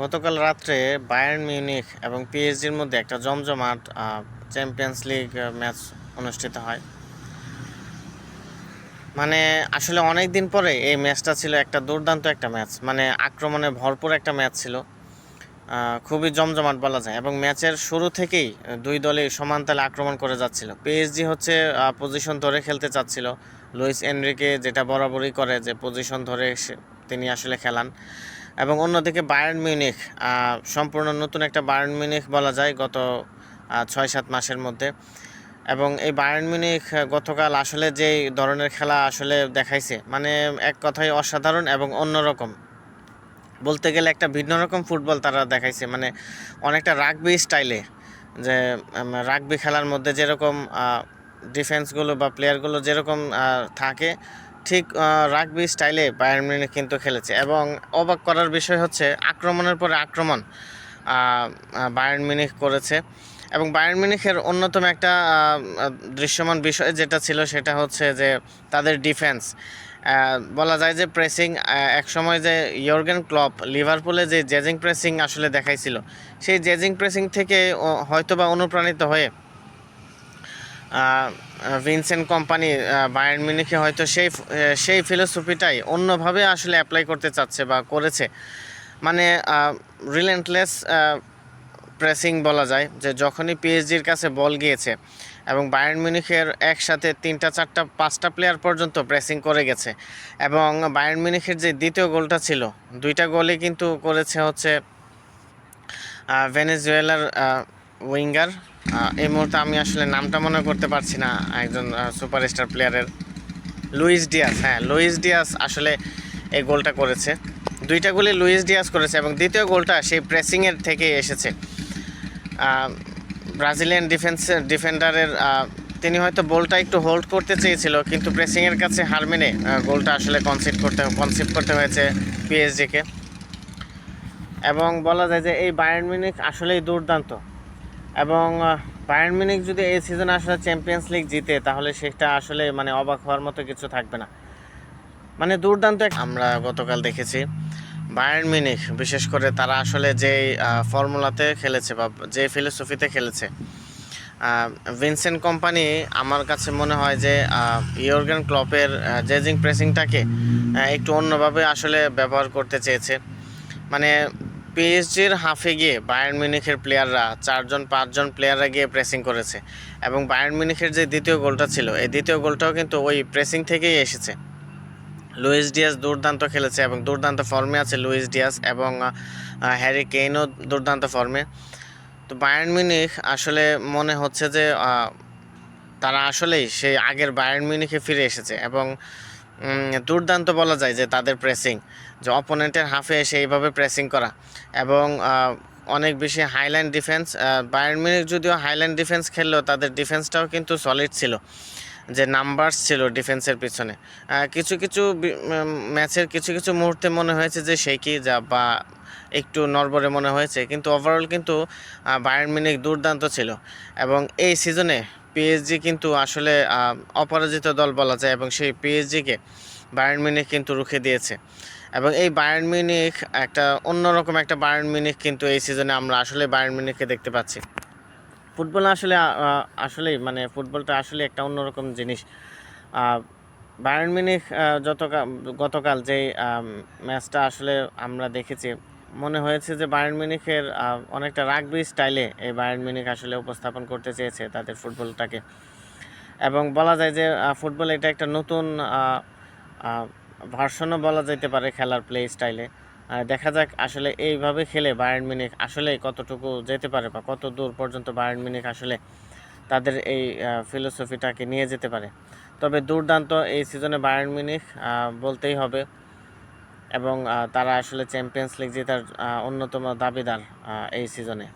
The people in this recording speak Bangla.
গতকাল রাত্রে বায়ার্ন মিউনিখ এবং পিএসজির মধ্যে একটা জমজমাট চ্যাম্পিয়ন্স লিগ ম্যাচ অনুষ্ঠিত হয়। মানে আসলে অনেক দিন পরে এই ম্যাচটা ছিল একটা দুর্দান্ত একটা ম্যাচ। মানে আক্রমণে ভরপুর একটা ম্যাচ ছিল। খুবই জমজমাট বলা যায় এবং ম্যাচের শুরু থেকেই দুই দলই সমান তালে আক্রমণ করে যাচ্ছিল। পিএসজি হচ্ছে পজিশন ধরে খেলতে চাচ্ছিল। লুইস এনরিকে যেটা বরাবরই করে যে পজিশন ধরে তিনি আসলে খেলান। এবং অন্যদিকে বায়ার্ন মিউনিক সম্পূর্ণ নতুন একটা বায়ার্ন মিউনিক বলা যায় গত ছয় সাত মাসের মধ্যে। এবং এই বায়ার্ন মিউনিখ আহ, গতকাল আসলে যেই ধরনের খেলা আসলে দেখাইছে মানে এক কথায় অসাধারণ এবং অন্যরকম। বলতে গেলে একটা ভিন্ন রকম ফুটবল তারা দেখাইছে মানে অনেকটা রাগবি স্টাইলে যে রাগবি খেলার মধ্যে যেরকম ডিফেন্সগুলো বা প্লেয়ারগুলো যেরকম থাকে ঠিক রাগবি স্টাইলে বায়ার্ন মিউনিখ কিন্তু খেলেছে এবং অবাক করার বিষয় হচ্ছে আক্রমণের পরে আক্রমণ বায়ার্ন মিউনিখ করেছে এবং বায়ার্ন মিউনিখের অন্যতম একটা দৃশ্যমান বিষয় যেটা ছিল সেটা হচ্ছে যে তাদের ডিফেন্স বলা যায় যে প্রেসিং এক সময় যে ইয়র্গেন ক্লপ লিভারপুলে যে জেজিং প্রেসিং আসলে দেখাইছিল, সেই জেজিং প্রেসিং থেকে হয়তোবা অনুপ্রাণিত হয়ে ভিনসেন্ট কোম্পানি বায়ার্ন মিউনিখে হয়তো সেই সেই ফিলোসফিটাই অন্যভাবে আসলে অ্যাপ্লাই করতে চাচ্ছে বা করেছে। মানে রিলেন্টলেস প্রেসিং বলা যায় যে যখনই পিএসজির কাছে বল গিয়েছে এবং বায়ার্ন মিউনিখের একসাথে তিনটা, চারটা, পাঁচটা প্লেয়ার পর্যন্ত প্রেসিং করে গেছে এবং বায়ার্ন মিউনিখের যে দ্বিতীয় গোলটা ছিল, দুইটা গোলই কিন্তু করেছে হচ্ছে ভেনেজুয়েলার উইঙ্গার। এই মুহূর্তে আমি আসলে নামটা মনে করতে পারছি না, একজন সুপারস্টার প্লেয়ারের। লুইস ডিয়াস হ্যাঁ লুইস ডিয়াস আসলে এই গোলটা করেছে। দুইটা গোলে লুইস ডিয়াস করেছে এবং দ্বিতীয় গোলটা সেই প্রেসিংয়ের থেকে এসেছে। ব্রাজিলিয়ান ডিফেন্স, ডিফেন্ডারের তিনি হয়তো বলটা একটু হোল্ড করতে চেয়েছিল, কিন্তু প্রেসিংয়ের কাছে হার মেনে গোলটা আসলে কনসিভ করতে কনসিভ করতে হয়েছে পিএসজিকে এবং বলা যায় যে এই বায়ার্ন মিউনিখ আসলেই দুর্দান্ত। এবং বায়ার্ন মিউনিখ যদি এই সিজনে আসলে চ্যাম্পিয়ন্স লিগ জিতে, তাহলে সেটা আসলে মানে অবাক হওয়ার মতো কিছু থাকবে না। মানে দুর্দান্ত আমরা গতকাল দেখেছি বায়ার্ন মিউনিখ বিশেষ করে তারা আসলে যে ফর্মুলাতে খেলেছে বা যে ফিলোসফিতে খেলেছে। ভিনসেন্ট কোম্পানি আমার কাছে মনে হয় যে ইয়র্গেন ক্লপের জেজিং প্রেসিংটাকে একটু অন্যভাবে আসলে ব্যবহার করতে চেয়েছে। মানে পিএসজির হাফে গিয়ে বায়ার্ন মিউনিখের প্লেয়াররা চারজন, পাঁচজন প্লেয়াররা গিয়ে প্রেসিং করেছে এবং বায়ার্ন মিউনিখের যে দ্বিতীয় গোলটা ছিল, এই দ্বিতীয় গোলটাও কিন্তু ওই প্রেসিং থেকেই এসেছে। লুইস ডিয়াস দুর্দান্ত খেলেছে এবং দুর্দান্ত ফর্মে আছে লুইস ডিয়াস এবং হ্যারি কেইনও দুর্দান্ত ফর্মে তো বায়ার্ন মিউনিখ আসলে মনে হচ্ছে যে তারা আসলেই সেই আগের বায়ার্ন মিউনিখে ফিরে এসেছে এবং দুর্দান্ত বলা যায় যে তাদের প্রেসিং যে অপোনেন্টের হাফে এসে এইভাবে প্রেসিং করা। এবং অনেক বেশি high line defence Bayern Munich যদিও হাইলাইন ডিফেন্স খেললেও তাদের ডিফেন্সটাও কিন্তু সলিড ছিল, যে নাম্বারস ছিল ডিফেন্সের পিছনে। কিছু কিছু ম্যাচের কিছু কিছু মুহূর্তে মনে হয়েছে যে সেই কি যা বা একটু নড়বড়ে মনে হয়েছে, কিন্তু ওভারঅল কিন্তু বায়ার্ন মিউনিখ দুর্দান্ত ছিল। এবং এই সিজনে পিএসজি কিন্তু আসলে অপরাজিত দল বলা যায়, এবং সেই পিএসজিকে বায়ার্ন মিউনিখ কিন্তু রুখে দিয়েছে। এবং এই বায়ার্ন মিউনিখ একটা অন্যরকম একটা বায়ার্ন মিউনিখ কিন্তু এই সিজনে আমরা আসলে বায়ার্ন মিউনিখকে দেখতে পাচ্ছি। ফুটবল আসলে আসলেই মানে ফুটবলটা আসলে একটা অন্যরকম জিনিস। বায়ার্ন মিউনিখ আহ, যত গতকাল যেই ম্যাচটা আসলে আমরা দেখেছি মনে হয়েছে যে বায়ার্ন মিউনিখের অনেকটা রাগবি স্টাইলে এই বায়ার্ন মিউনিখ আসলে উপস্থাপন করতে চেয়েছে তাদের ফুটবলটাকে এবং বলা যায় যে ফুটবল এটা একটা নতুন ভার্সনও বলা যেতে পারে খেলার প্লে স্টাইলে দেখা যাক আসলে এইভাবে খেলে বায়ার্ন মিনিক আসলে কতটুকু যেতে পারে বা কত দূর পর্যন্ত বায়ার্ন মিনিক আসলে তাদের এই ফিলোসফিটাকে নিয়ে যেতে পারে। তবে দুর্দান্ত এই সিজনে বায়ার্ন মিনিক বলতেই হবে। এবং তারা আসলে চ্যাম্পিয়ন্স লিগ জেতার অন্যতম দাবিদার এই সিজনে